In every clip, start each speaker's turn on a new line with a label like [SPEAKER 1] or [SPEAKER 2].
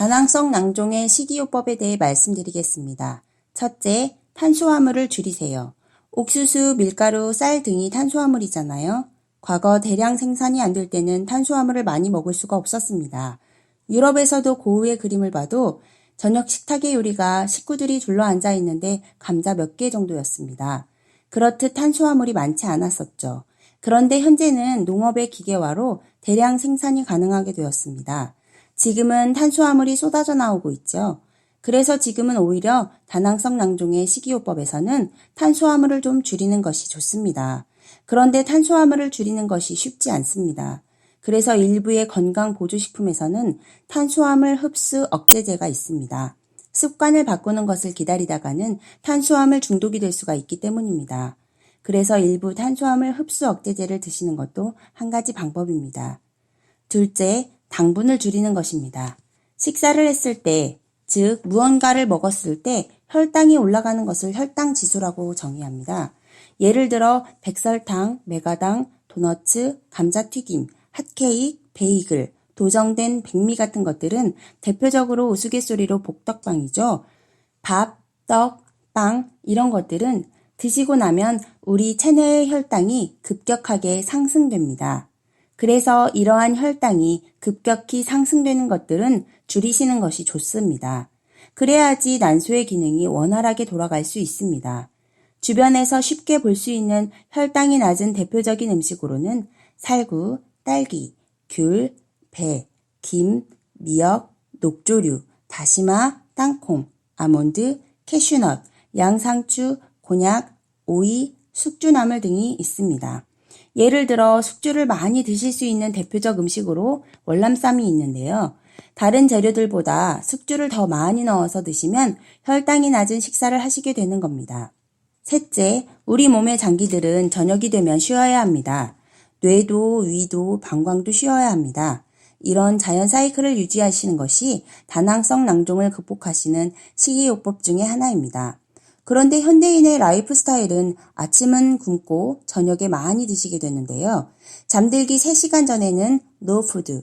[SPEAKER 1] 다낭성 낭종의 식이요법에 대해 말씀드리겠습니다. 첫째, 탄수화물을 줄이세요. 옥수수, 밀가루, 쌀 등이 탄수화물이잖아요. 과거 대량 생산이 안 될 때는 탄수화물을 많이 먹을 수가 없었습니다. 유럽에서도 고흐의 그림을 봐도 저녁 식탁의 요리가 식구들이 둘러 앉아 있는데 감자 몇 개 정도였습니다. 그렇듯 탄수화물이 많지 않았었죠. 그런데 현재는 농업의 기계화로 대량 생산이 가능하게 되었습니다. 지금은 탄수화물이 쏟아져 나오고 있죠. 그래서 지금은 오히려 다낭성 낭종의 식이요법에서는 탄수화물을 좀 줄이는 것이 좋습니다. 그런데 탄수화물을 줄이는 것이 쉽지 않습니다. 그래서 일부의 건강 보조식품에서는 탄수화물 흡수 억제제가 있습니다. 습관을 바꾸는 것을 기다리다가는 탄수화물 중독이 될 수가 있기 때문입니다. 그래서 일부 탄수화물 흡수 억제제를 드시는 것도 한 가지 방법입니다. 둘째, 당분을 줄이는 것입니다. 식사를 했을 때, 즉 무언가를 먹었을 때 혈당이 올라가는 것을 혈당 지수라고 정의합니다. 예를 들어 백설탕, 메가당, 도너츠, 감자튀김, 핫케이크, 베이글, 도정된 백미 같은 것들은 대표적으로 우스갯소리로 복덕빵이죠. 밥, 떡, 빵 이런 것들은 드시고 나면 우리 체내의 혈당이 급격하게 상승됩니다. 그래서 이러한 혈당이 급격히 상승되는 것들은 줄이시는 것이 좋습니다. 그래야지 난소의 기능이 원활하게 돌아갈 수 있습니다. 주변에서 쉽게 볼 수 있는 혈당이 낮은 대표적인 음식으로는 살구, 딸기, 귤, 배, 김, 미역, 녹조류, 다시마, 땅콩, 아몬드, 캐슈넛, 양상추, 곤약, 오이, 숙주나물 등이 있습니다. 예를 들어 숙주를 많이 드실 수 있는 대표적 음식으로 월남쌈이 있는데요. 다른 재료들보다 숙주를 더 많이 넣어서 드시면 혈당이 낮은 식사를 하시게 되는 겁니다. 셋째, 우리 몸의 장기들은 저녁이 되면 쉬어야 합니다. 뇌도, 위도, 방광도 쉬어야 합니다. 이런 자연 사이클을 유지하시는 것이 다낭성 낭종을 극복하시는 식이요법 중의 하나입니다. 그런데 현대인의 라이프 스타일은 아침은 굶고 저녁에 많이 드시게 되는데요. 잠들기 3시간 전에는 노푸드,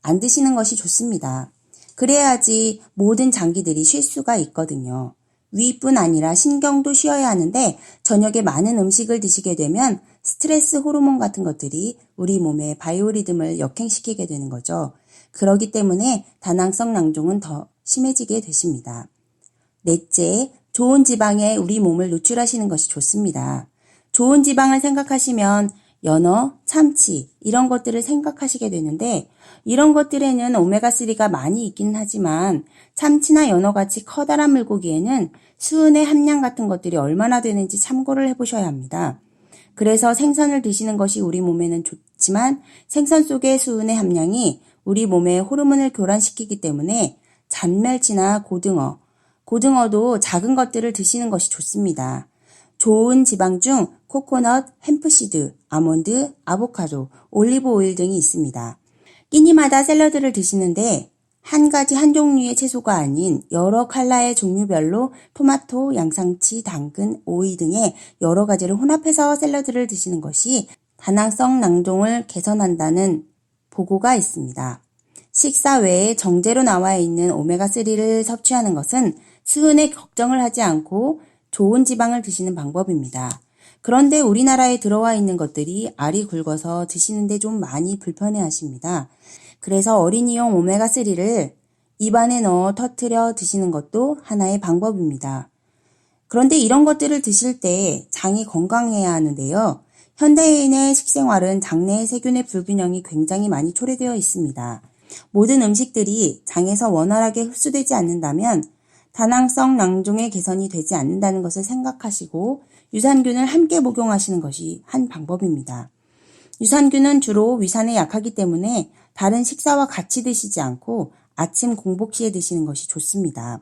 [SPEAKER 1] 안 드시는 것이 좋습니다. 그래야지 모든 장기들이 쉴 수가 있거든요. 위뿐 아니라 신경도 쉬어야 하는데 저녁에 많은 음식을 드시게 되면 스트레스 호르몬 같은 것들이 우리 몸의 바이오리듬을 역행시키게 되는 거죠. 그러기 때문에 다낭성 낭종은 더 심해지게 되십니다. 넷째, 좋은 지방에 우리 몸을 노출하시는 것이 좋습니다. 좋은 지방을 생각하시면 연어, 참치 이런 것들을 생각하시게 되는데 이런 것들에는 오메가3가 많이 있긴 하지만 참치나 연어같이 커다란 물고기에는 수은의 함량 같은 것들이 얼마나 되는지 참고를 해보셔야 합니다. 그래서 생선을 드시는 것이 우리 몸에는 좋지만 생선 속의 수은의 함량이 우리 몸에 호르몬을 교란시키기 때문에 잔멸치나 고등어, 고등어도 작은 것들을 드시는 것이 좋습니다. 좋은 지방 중 코코넛, 햄프시드, 아몬드, 아보카도, 올리브 오일 등이 있습니다. 끼니마다 샐러드를 드시는데 한 가지 한 종류의 채소가 아닌 여러 칼라의 종류별로 토마토, 양상치, 당근, 오이 등의 여러 가지를 혼합해서 샐러드를 드시는 것이 다낭성 낭종을 개선한다는 보고가 있습니다. 식사 외에 정제로 나와 있는 오메가3를 섭취하는 것은 수은에 걱정을 하지 않고 좋은 지방을 드시는 방법입니다. 그런데 우리나라에 들어와 있는 것들이 알이 굵어서 드시는데 좀 많이 불편해 하십니다. 그래서 어린이용 오메가3를 입안에 넣어 터트려 드시는 것도 하나의 방법입니다. 그런데 이런 것들을 드실 때 장이 건강해야 하는데요. 현대인의 식생활은 장내의 세균의 불균형이 굉장히 많이 초래되어 있습니다. 모든 음식들이 장에서 원활하게 흡수되지 않는다면 다낭성 낭종의 개선이 되지 않는다는 것을 생각하시고 유산균을 함께 복용하시는 것이 한 방법입니다. 유산균은 주로 위산에 약하기 때문에 다른 식사와 같이 드시지 않고 아침 공복 시에 드시는 것이 좋습니다.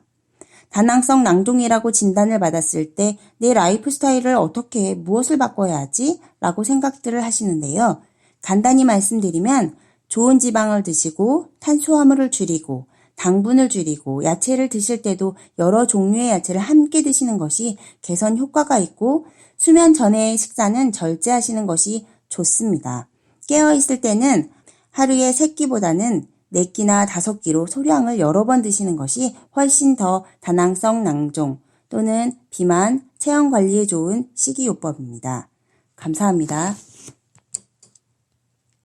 [SPEAKER 1] 다낭성 낭종이라고 진단을 받았을 때 내 라이프 스타일을 어떻게 무엇을 바꿔야 하지? 라고 생각들을 하시는데요. 간단히 말씀드리면 좋은 지방을 드시고 탄수화물을 줄이고 당분을 줄이고 야채를 드실 때도 여러 종류의 야채를 함께 드시는 것이 개선 효과가 있고 수면 전의 식사는 절제하시는 것이 좋습니다. 깨어 있을 때는 하루에 3끼보다는 네끼나 다섯 끼로 소량을 여러 번 드시는 것이 훨씬 더 다낭성 낭종 또는 비만, 체형 관리에 좋은 식이요법입니다. 감사합니다.